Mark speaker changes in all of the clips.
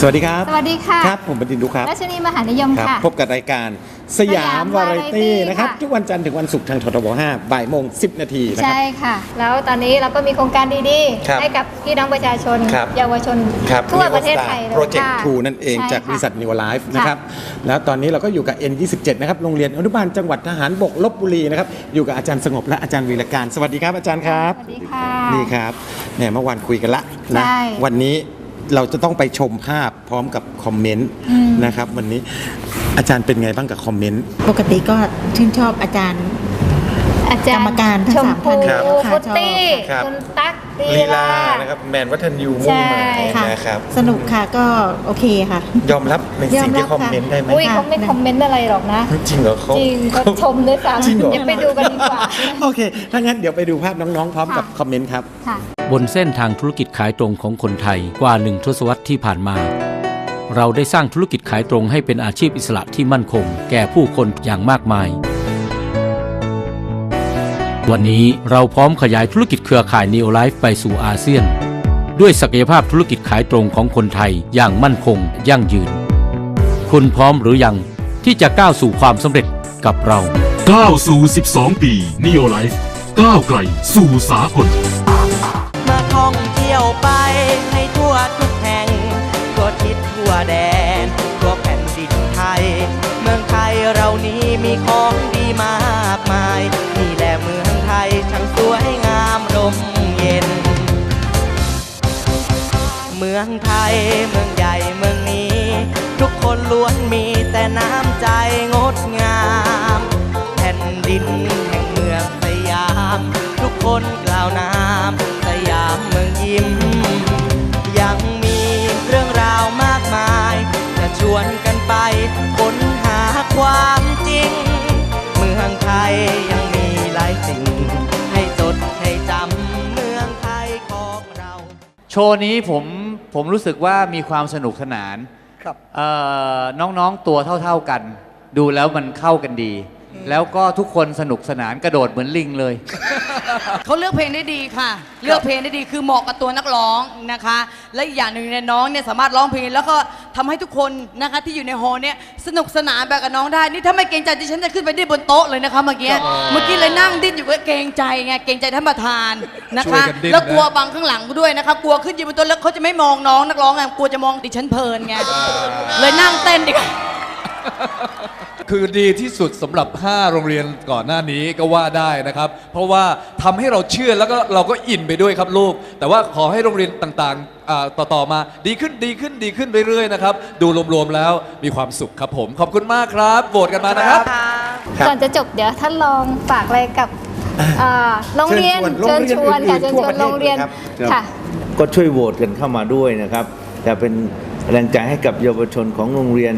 Speaker 1: สวัสดีครับ
Speaker 2: สวัสดีค่ะ
Speaker 1: ครับ ผมบดินทร์ดุครับ
Speaker 2: รัชนีมหานิยม
Speaker 1: ครับ
Speaker 2: ค่ะ
Speaker 1: พบกับรายการสยาม
Speaker 2: สยาม
Speaker 1: วาไรตี้
Speaker 2: Variety
Speaker 1: นะครับ
Speaker 2: ค่ะ
Speaker 1: ทุกวันจันทร์ถึงวันศุกร์ทางททบ5บ่ายโมง 10 นาทีนะครั
Speaker 2: ใช่ค่ะ แล้วตอนนี้เราก็มีโครงการดี
Speaker 1: ครับ
Speaker 2: ๆให้กับพี่น้องประชาชน
Speaker 1: ครับ
Speaker 2: เยาวชน
Speaker 1: ครับ
Speaker 2: ทั่วประเทศไทยเลย
Speaker 1: โปรเจกต์
Speaker 2: ค่ะ
Speaker 1: ทูนั่นเอง
Speaker 2: ใช่
Speaker 1: จากบริษัท
Speaker 2: ค่ะ
Speaker 1: New Life นะครับ แล้วตอนนี้เราก็อยู่กับ N27 นะครับโรงเรียนอนุบาลจังหวัดทหารบกลบบุรีนะครับ อยู่กับอาจารย์สงบและอาจารย์วีรการ สวัสดีครับอาจารย์ครับ
Speaker 2: สวัสดีค่ะ
Speaker 1: นี่ครับ เนี่ยเมื่อวานคุยกันละนะ
Speaker 2: ใช่
Speaker 1: วันนี้ เราจะต้องไปชมภาพพร้อมกับคอมเมนต์
Speaker 2: อืม
Speaker 1: นะครับ วันนี้อาจารย์เป็นไงบ้างกับคอมเมนต์
Speaker 3: ปกติก็ชื่นชอบอาจารย์
Speaker 2: อาจารย์
Speaker 3: กรรมการทั้ง
Speaker 2: ชม
Speaker 3: สาม
Speaker 2: พู
Speaker 3: ท่านค่ะ
Speaker 2: ฟุตตี้
Speaker 1: ครับ
Speaker 2: คุณตั๊กลี
Speaker 1: ลีลา
Speaker 2: ลา
Speaker 1: นะครับแมนวัฒนยูมุ่งหมาย
Speaker 2: ใช่
Speaker 3: ค่ะ
Speaker 1: นะครับ
Speaker 3: สนุกค่ะก็โอเคค่ะ
Speaker 1: ยอมรับในสิ่งที่คอมเมนต์ได้ไหม
Speaker 2: อุ้ยเขาไม่คอมเมนต์อะไรหรอกนะ
Speaker 1: จริงเหรอเขา
Speaker 2: จริงเขาชมด้วยซ้
Speaker 1: จริงเหรอำ
Speaker 2: เดี๋ยวไปดูกันดีกว่า
Speaker 1: โอเค ถ้างั้นเดี๋ยวไปดูภาพน้องๆ พร้อมกับ
Speaker 2: ค่ะ
Speaker 1: คอมเมนต์ครับ
Speaker 2: ค่ะ
Speaker 4: บนเส้นทางธุรกิจขายตรงของคนไทยกว่าหนึ่งทศวรรษที่ผ่านมา เราได้สร้างธุรกิจขายตรงให้เป็นอาชีพอิสระที่มั่นคง แก่ผู้คนอย่างมากมาย วันนี้เราพร้อมขยายธุรกิจเครือข่าย Neo Life ไปสู่อาเซียน ด้วยศักยภาพธุรกิจขายตรงของคนไทยอย่างมั่นคง ยั่งยืน คุณพร้อมหรือยังที่จะก้าวสู่ความสำเร็จกับเรา
Speaker 5: ก้าวสู่ 12 ปี Neo Life ก้าวไกลสู่สากล
Speaker 6: มีของดีมากมาย นี่แหละเมืองไทยช่างสวยงามร่มเย็น เมืองไทยเมืองใหญ่เมืองนี้ ทุกคนล้วนมีแต่น้ำใจงดงาม แผ่นดินแห่งเมืองสยาม ทุกคนกล่าวนามสยามเมืองยิ้ม ยังมีเรื่องราวมากมายจะชวนกันไปค้นหาความ ริง เมืองไทยยังมีหลายสิ่ง ให้จดให้จำเมืองไทยของเรา
Speaker 7: โชว์นี้ผมผมรู้สึกว่ามีความสนุกสนาน
Speaker 6: ครับ
Speaker 7: เอ่อน้องๆตัวเท่า ๆกัน ดูแล้วมันเข้ากันดี แล้วก็ทุกคนสนุกสนานกระโดดเหมือนลิงเลย
Speaker 8: เขาเลือกเพลงได้ดีค่ะ เลือกเพลงได้ดีคือเหมาะกับตัวนักร้องนะคะ และอีกอย่างหนึ่งเนี่ยน้องเนี่ยสามารถร้องเพลงแล้วก็ทำให้ทุกคนนะคะที่อยู่ในฮอลล์เนี่ยสนุกสนานแบบกับน้องได้ นี่ถ้าไม่เกรงใจดิฉันจะขึ้นไปดิ้นบนโต๊ะเลยนะคะเมื่อกี้ เมื่อกี้เลยนั่งดิ้นอยู่ก็เกรงใจไงเกรงใจท่านประธานนะคะแล้วกลัวบังข้างหลังด้วยนะคะ กลัวขึ้นยืนบนโต๊ะแล้วเขาจะไม่มองน้องนักร้องไงกลัวจะมองดิฉันเพลินไงเลยนั่งเต้นดีกว่า
Speaker 9: คือดีที่สุดสำหรับ 5 โรงเรียนก่อนหน้านี้ก็ว่าได้นะครับ เพราะว่าทำให้เราเชื่อแล้วก็เราก็อินไปด้วยครับลูก แต่ว่าขอให้โรงเรียนต่างๆอ่าต่อๆมา ดีขึ้นดีขึ้นดีขึ้นเรื่อยๆนะครับ ดูรวมๆแล้วมีความสุขครับผม ขอบคุณมากครับโหวตกันมานะครับ
Speaker 1: ครับ
Speaker 2: ก่อนจะจบเดี๋ยวท่านลองฝากอะไรกับอ่าโรงเรียน
Speaker 1: เชิ
Speaker 2: เชิ
Speaker 1: ญ
Speaker 2: ญ
Speaker 1: ช
Speaker 2: ช
Speaker 1: ว
Speaker 2: วนน
Speaker 1: โรงเรียน
Speaker 2: ค่ะเชิญ
Speaker 1: ทั่ว
Speaker 2: ช
Speaker 1: ป
Speaker 2: ว
Speaker 1: ระ
Speaker 2: น
Speaker 1: เทศ
Speaker 2: โรงเรียน
Speaker 1: เลยครับ
Speaker 2: ค่ะ
Speaker 10: ก็ช่วยโหวตกันเข้ามาด้วยนะครับ จะเป็นแรงใจให้กับเยาวชนของโรงเรียน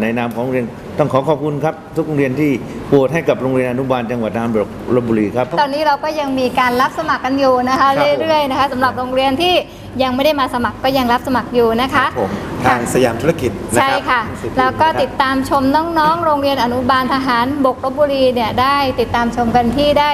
Speaker 10: ในนามของโรงเรียนต้องขอขอบคุณครับ ทุกโรงเรียนที่โหวตให้กับโรงเรียนอนุบาลจังหวัดนครลบบุรีครับ
Speaker 2: ตอนนี้เราก็ยังมีการรับสมัครกันอยู่นะคะ
Speaker 1: คร
Speaker 2: เรื่อยๆนะคะสำหรับโรงเรียนที่ยังไม่ได้มาสมัครก็ยังรับสมัครอยู่นะคะ
Speaker 1: ทางสยามธุรกิจนะ
Speaker 2: ใช่
Speaker 1: รับ
Speaker 2: ค่ะ
Speaker 1: สิบปี
Speaker 2: แล้วก็
Speaker 1: นะครับ
Speaker 2: ติดตามชมน้องๆ โรงเรียนอนุบาลทหารบกลบบุรีเนี่ยได้ติดตามชมกันที่ได้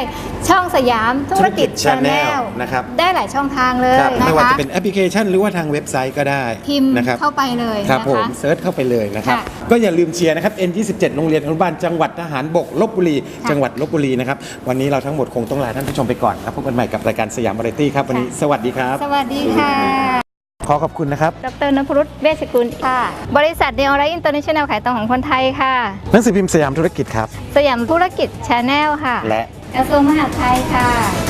Speaker 2: ช่องสยามธุรกิจ
Speaker 1: ธุรกิจ
Speaker 2: ชาแน
Speaker 1: Channel
Speaker 2: ล
Speaker 1: นะครับ
Speaker 2: ได้หลายช่องทางเลย
Speaker 1: ครับ
Speaker 2: นะ
Speaker 1: ไม่ว่า
Speaker 2: คะ
Speaker 1: จะเป็นแอปพลิเคชันหรือว่าทางเว็บไซต์ก็ได้
Speaker 2: พิมพ์
Speaker 1: นะครับ
Speaker 2: เข้าไปเลย
Speaker 1: ครับ
Speaker 2: นะ
Speaker 1: ผม
Speaker 2: คะ
Speaker 1: เซิร์ชเข้าไปเลยนะครับ
Speaker 2: ค่ะ
Speaker 1: ก็อย่าลืมเชียร์นะครับ N27 โรงเรียนอนุบาลจังหวัดทหารบกลบบุรี
Speaker 2: ค่ะ
Speaker 1: จังหวัดลบบุรีนะครับวันนี้เราทั้งหมดคงต้องลาท่านผู้ชมไปก่อนครับพบกันใหม่กับรายการสยามวาไรตี้ครับวันนี้สวัสดีครับ
Speaker 2: สวัสดีค่ะ
Speaker 1: ขอขอบคุณนะครับ
Speaker 2: ดรนพรุษเวชกุลค่ะ บริษัทเนอไรอินเตอร์เนชั่นแนลขายตรงของคนไทยค่ะ
Speaker 1: หนังสือพิมพ์สยามธุรกิจครับ
Speaker 2: สยามธุรกิจชาแนลค่ะ
Speaker 1: และ
Speaker 2: กระทรวงมหาดไทยค่ะ